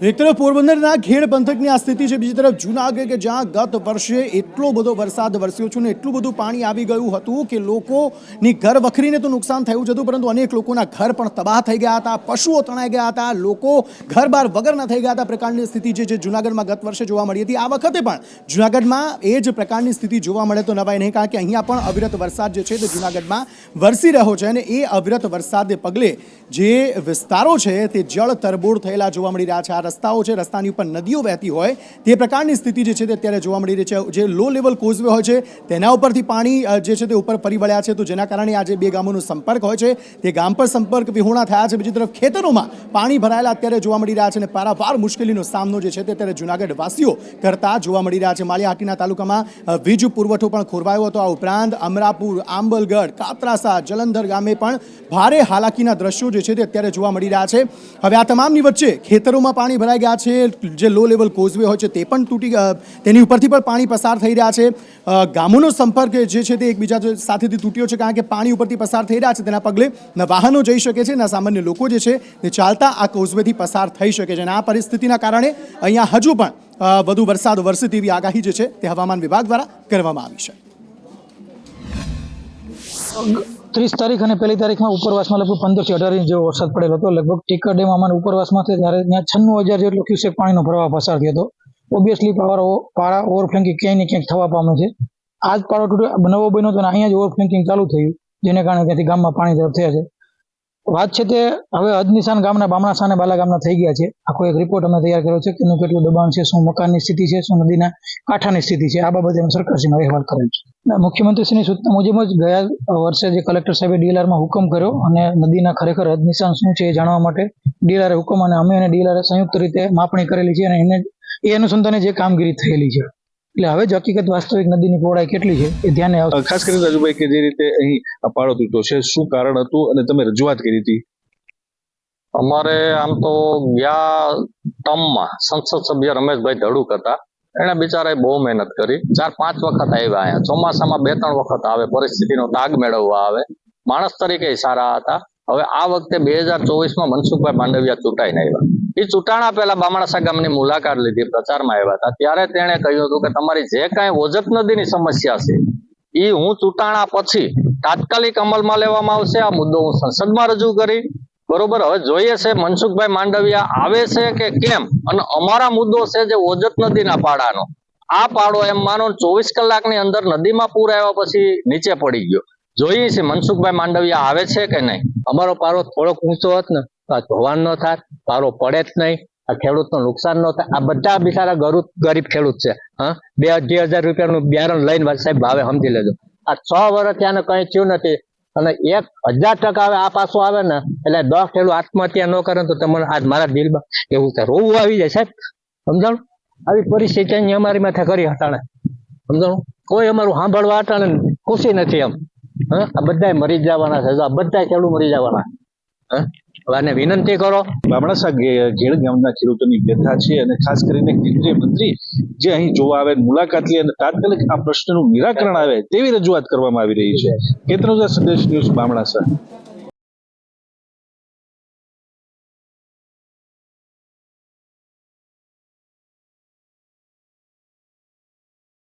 એક તરફ પોરબંદરના ખેડ પંથકની આ સ્થિતિ છે. બીજી તરફ જૂનાગઢ કે જ્યાં ગત વર્ષે એટલો બધો વરસાદ વરસ્યો છે ને એટલું બધું પાણી આવી ગયું હતું કે લોકોની ઘર વખરીને તો નુકસાન થયું જ હતું, પરંતુ અનેક લોકોના ઘર પણ તબાહ થઈ ગયા હતા, પશુઓ તણાઈ ગયા હતા, લોકો ઘર બાર વગરના થઈ ગયા હતા. પ્રકારની સ્થિતિ જે જૂનાગઢમાં ગત વર્ષે જોવા મળી હતી. આ વખતે પણ જૂનાગઢમાં એ જ પ્રકારની સ્થિતિ જોવા મળે તો નવાય નહીં, કારણ કે અહીંયા પણ અવિરત વરસાદ જે છે તે જૂનાગઢમાં વરસી રહ્યો છે અને એ અવિરત વરસાદને પગલે જે વિસ્તારો છે તે જળ તરબોળ થયેલા જોવા મળી રહ્યા છે. આ રસ્તાઓ છે, રસ્તાની ઉપર નદીઓ વહેતી હોય, તે પ્રકારની સ્થિતિ જે છે તે અત્યારે જોવા મળી રહી છે. જે લો લેવલ કોઝવે હોય છે, તેના ઉપરથી પાણી જે છે તે ઉપર ફરી વળ્યા છે. તો જેના કારણે આ જે બે ગામોનો સંપર્ક હોય છે, તે ગામ પર સંપર્ક વિહોણા થયા છે. બીજી તરફ ખેતરોમાં પાણી ભરાયેલા અત્યારે જોવા મળી રહ્યા છે અને પારાવાર મુશ્કેલીનો સામનો જે છે તે અત્યારે જૂનાગઢ વાસીઓ કરતા જોવા મળી રહ્યા છે. માળિયાહાટીના તાલુકામાં વીજ પુરવઠો પણ ખોરવાયો હતો. આ ઉપરાંત અમરાપુર, આંબલગઢ, કાતરાસા, જલંધર ગામે પણ ભારે હાલાકીના દ્રશ્યો જે છે તે અત્યારે જોવા મળી રહ્યા છે. હવે આ તમામની વચ્ચે ખેતરોમાં પાણી ભરાઈ ગયા છે. જે લો લેવલ કોઝવે હોય છે તે પણ તૂટી તેની ઉપરથી પણ પાણી પસાર થઈ રહ્યા છે. ગામોનો સંપર્ક જે છે તે એકબીજા સાથેથી તૂટ્યો છે કારણ કે પાણી ઉપરથી પસાર થઈ રહ્યા છે. તેના પગલે ન વાહનો જઈ શકે છે, ન સામાન્ય લોકો જે છે તે ચાલતા આ કોઝવેથી પસાર થઈ શકે છે. અને આ પરિસ્થિતિના કારણે અહીંયા હજુ પણ વધુ વરસાદ વરસે તેવી આગાહી જે છે તે હવામાન વિભાગ દ્વારા કરવામાં આવી છે. ત્રીસ તારીખ અને પહેલી તારીખમાં ઉપરવાસમાં લગભગ પંદરથી અઢાર ઇંચ જેવો વરસાદ પડેલો હતો. લગભગ ટીકર ડેમ અમારે ઉપરવાસમાં છે ત્યારે ત્યાં છન્નું હજાર જેટલો ક્યુસેક પાણીનો પ્રવાહ પસાર થયો હતો. ઓબ્વિયસલી પાવર પારા ઓવરફ્લેન્કિંગ ક્યાંય ને ક્યાંક થવા પામે છે. આ જ પારો તૂટ્યો, નવો બન્યો હતો અને અહીંયા જ ઓવરફ્લેન્કિંગ ચાલુ થયું, જેને કારણે ત્યાંથી ગામમાં પાણી તરફ થયા છે. વાત છે તે હવે અજનિશાન ગામના બામણાસા સાને બાલા ગામના થઈ ગયા છે. આખો એક રિપોર્ટ અમે તૈયાર કર્યો છે કે એનું કેટલું દબાણ છે, શું મકાનની સ્થિતિ છે, શું નદીના કાંઠાની સ્થિતિ છે, આ બાબતે અમે સરકારશ્રીનો અહેવાલ કરેલ છે. મુખ્યમંત્રીશ્રીની સૂચના મુજબ જ ગયા વર્ષે જે કલેક્ટર સાહેબે ડીએલઆરમાં હુકમ કર્યો અને નદીના ખરેખર અજનિશાન શું છે એ જાણવા માટે ડીએલઆરે હુકમ અને અમે અને ડીએલઆરે સંયુક્ત રીતે માપણી કરેલી છે અને એને, એ અનુસંધાને જે કામગીરી થયેલી છે. એટલે હવે જ હકીકત વાસ્તવિક નદીની પહોળાઈ કેટલી છે એ ધ્યાને આવશે. ખાસ કરીને રાજુભાઈ કે જે રીતે અહીં પાળો તૂટ્યો છે શું કારણ હતું અને તમે રજૂઆત કરી હતી? અમારે આમ તો ગયા ટર્મમાં સંસદ સભ્ય રમેશભાઈ ધડુક હતા. એણે બિચારાએ બહુ મહેનત કરી. ચાર પાંચ વખત આવ્યા અહીંયા. ચોમાસામાં બે ત્રણ વખત આવે પરિસ્થિતિનો તાગ મેળવવા આવે. માણસ તરીકે સારા હતા. હવે આ વખતે બે હજાર ચોવીસમાં મનસુખભાઈ માંડવિયા ચૂંટાઈને આવ્યા એ ચૂંટાણા પહેલા બામણાસા ગામની મુલાકાત લીધી, પ્રચારમાં આવ્યા હતા. ત્યારે તેણે કહ્યું હતું કે તમારી જે કાંઈ ઓજત નદીની સમસ્યા છે એ હું ચૂંટાણા પછી તાત્કાલિક અમલમાં લેવામાં આવશે. આ મુદ્દો હું સંસદમાં રજૂ કરી. બરોબર, હવે જોઈએ છે, મનસુખભાઈ માંડવિયા આવે છે કે કેમ? અને અમારા મુદ્દો છે જે ઓજત નદીના પાડાનો. આ પાડો એમ માનો ચોવીસ કલાકની અંદર નદીમાં પૂર આવ્યા પછી નીચે પડી ગયો. જોઈએ છે, મનસુખભાઈ માંડવિયા આવે છે કે નહીં? અમારો પારો થોડોક ઊંચો હોત ને, તો આ ધોવાણ ન થાત, પારો પડે જ નહીં, આ ખેડૂતનું નુકસાન ન થાય. આ બધા બિચારા ગરીબ ગરીબ ખેડૂત છે, હા? બે અઢી હજાર રૂપિયાનું બિયારણ લઈને સાહેબ ભાવે, સમજી લેજો. આ છ વર્ષ ત્યાંને કઈ થયું નથી, અને એક હજાર ટકા આવે આ પાછો આવે ને, એટલે દસ ખેડૂત આત્મહત્યા ન કરે તો તમને આજ મારા દિલમાં એવું છે રોવું આવી જાય, સાહેબ. સમજાણું? આવી પરિસ્થિતિ અમારી માથે કરી હટાણે. સમજાણું? કોઈ અમારું સાંભળવા હટાણે ખુશી નથી એમ. હા? આ બધા મરી જવાના છે. બધા ખેડૂત મરી જવાના. આને વિનંતી કરો. બામણા ગે- ઘેડ ગામના ખેડૂતોની વ્યથા છે અને ખાસ કરીને કેન્દ્રીય મંત્રી જે અહીં જોવા આવે, મુલાકાત લે અને તાત્કાલિક આ પ્રશ્નનું નિરાકરણ આવે તેવી રજૂઆત કરવામાં આવી રહી છે. કેન્દ્ર સંદેશ ન્યૂઝ બામણાસા